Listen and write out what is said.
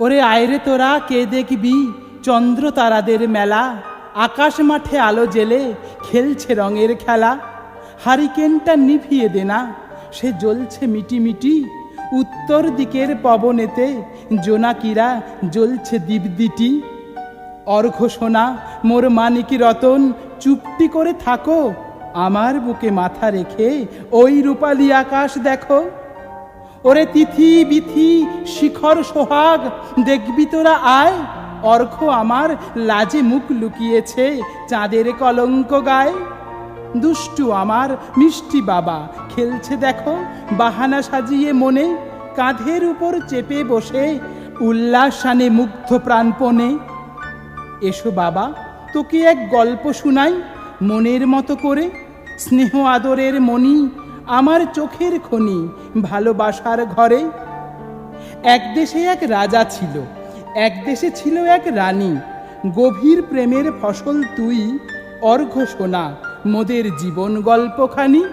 ওরে আয়রে তোরা, কে দেখবি? চন্দ্র তারাদের মেলা, আকাশ মাঠে আলো জেলে, খেলছে রঙের খেলা। হারিকেনটা নিভিয়ে দে না, সে জ্বলছে মিটি মিটি উত্তর দিকের পবনেতে জোনাকিরা জ্বলছে দীপদিটি অর্ঘ সোনা, মোর মানিকি রতন, চুপটি করে থাকো। আমার বুকে মাথা রেখে ওই রূপালী আকাশ দেখো। ওরে তিথি বিথি শিখর সোহাগ, দেখবি তোরা আয়। অর্ঘ আমার লাজে মুখ লুকিয়েছে চাঁদের কলঙ্ক গায়। দুষ্টু আমার মিষ্টি বাবা, খেলছে দেখো বাহানা সাজিয়ে মনে। কাঁধের উপর চেপে বসে উল্লাসানে মুগ্ধ প্রাণপণে। এসো বাবা, তোকে এক গল্প শুনাই, মনের মতো করে। স্নেহ আদরের মণি আমার চোখের খনি ভালোবাসার ঘরে। এক দেশে এক রাজা ছিল, এক দেশে ছিল এক রানী। গভীর প্রেমের ফসল তুই অর্ঘ সোনা, মোদের জীবন গল্পখানি।